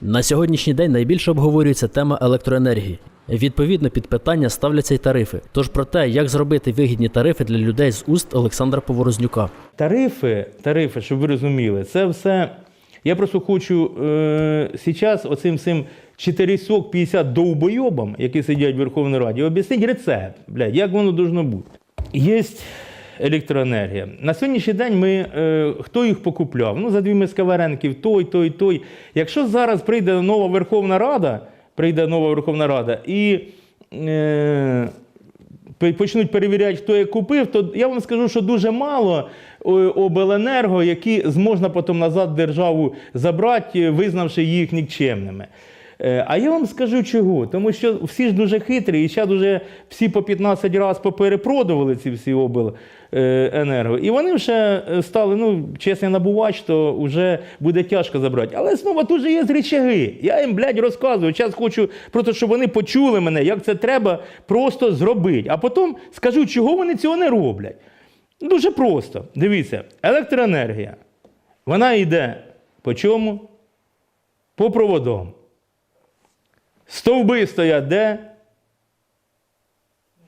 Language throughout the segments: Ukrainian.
На сьогоднішній день найбільше обговорюється тема електроенергії. Відповідно, під питання ставляться й тарифи. Тож про те, як зробити вигідні тарифи для людей з уст Олександра Поворознюка. Тарифи, тарифи, щоб ви розуміли, це все. Я просто хочу е, зараз оцим всім 450 довбойобам, які сидять в Верховній Раді, об'яснити рецепт, блядь, як воно должно бути. Є електроенергія. На сьогоднішній день ми, е, хто їх покупляв? Ну, за дві миски той, той, той. Якщо зараз прийде нова Верховна Рада, прийде нова Верховна Рада і. Е, почнуть перевіряти, хто як купив, то я вам скажу, що дуже мало обленерго, які зможна потім назад державу забрати, визнавши їх нікчемними. Е, А я вам скажу чого. Тому що всі ж дуже хитрі, і ще дуже всі по 15 разів поперепродували ці всі обленерго. І вони вже е, стали, ну, чесний набувач, то вже буде тяжко забрати. Але знову тут же є речаги. Я їм, блядь, розказую. Зараз хочу просто, щоб вони почули мене, як це треба просто зробити. А потім скажу, чого вони цього не роблять. Дуже просто. Дивіться, електроенергія. Вона йде по чому? По проводам. Стовби стоять де?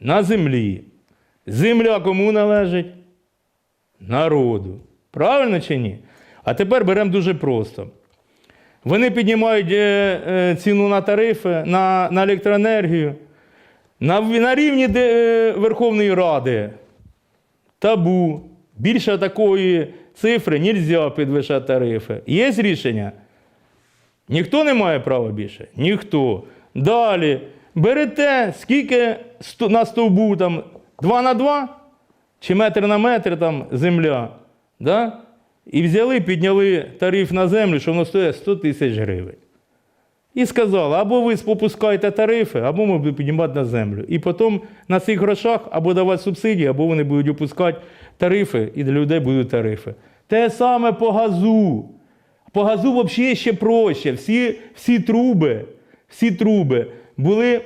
На землі. Земля кому належить? Народу. Правильно чи ні? А тепер беремо дуже просто. Вони піднімають е, е, ціну на тарифи, на, на електроенергію. На, на рівні е, Верховної Ради табу. Більше такої цифри не можна підвищати тарифи. Є рішення? Ніхто не має права більше? Ніхто. Далі. Берете, скільки на стовбу там 2 на 2 чи метр на метр там земля. Да? І взяли, підняли тариф на землю, що воно стоїть 100 тисяч гривень. І сказали, або ви попускаєте тарифи, або ми будемо піднімати на землю. І потім на цих грошах або давати субсидії, або вони будуть опускати тарифи, і для людей будуть тарифи. Те саме по газу. По газу взагалі ще проще. Всі, всі труби, всі труби були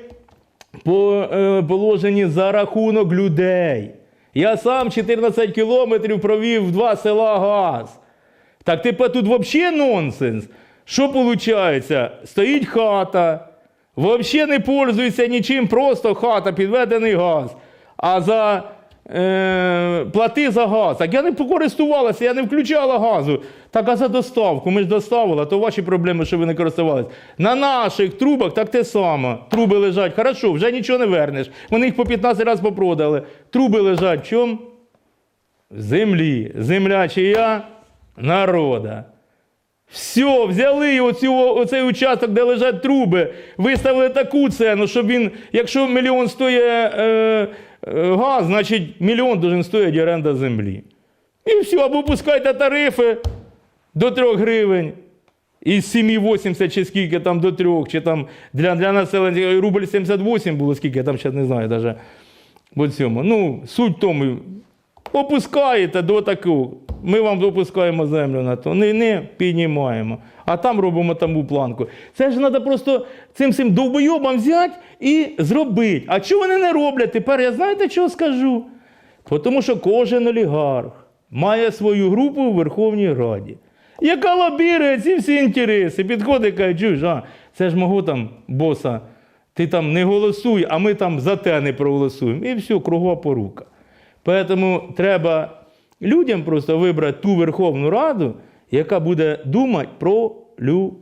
е, положені за рахунок людей. Я сам 14 кілометрів провів в два села газ. Так тепер тут взагалі нонсенс. Що виходить? Стоїть хата, взагалі не пользується нічим, просто хата, підведений газ. А за е, плати за газ. Так я не покористувалася, я не включала газу. Так а за доставку, ми ж доставили, то ваші проблеми, що ви не користувалися. На наших трубах так те саме. Труби лежать, хорошо, вже нічого не вернеш. Вони їх по 15 разів попродали. Труби лежать в чому? В землі. Земля чия? Народа. Все, взяли оцю, оцей участок, де лежать труби, виставили таку ціну, щоб він, якщо мільйон стоїть е, газ, значить мільйон должен стоїть оренда землі. І все, або пускайте тарифи до 3 гривень. Із 7,80 чи скільки там до 3, чи там для, для населення рубль 78 було, скільки я там ще не знаю навіть. Ну, суть в тому, опускаєте до такого. Ми вам опускаємо землю на то. Не, не піднімаємо. А там робимо таму планку. Це ж треба просто цим цим довбойобам взяти і зробити. А чого вони не роблять? Тепер я знаєте, що скажу? Тому що кожен олігарх має свою групу у Верховній Раді, яка лобірує ці всі інтереси. Підходить і каже, «Чуєш, а, це ж мого там боса. Ти там не голосуй, а ми там за те не проголосуємо. І все, кругова порука. Тому треба людям просто вибрати ту Верховну Раду, яка буде думати про людей.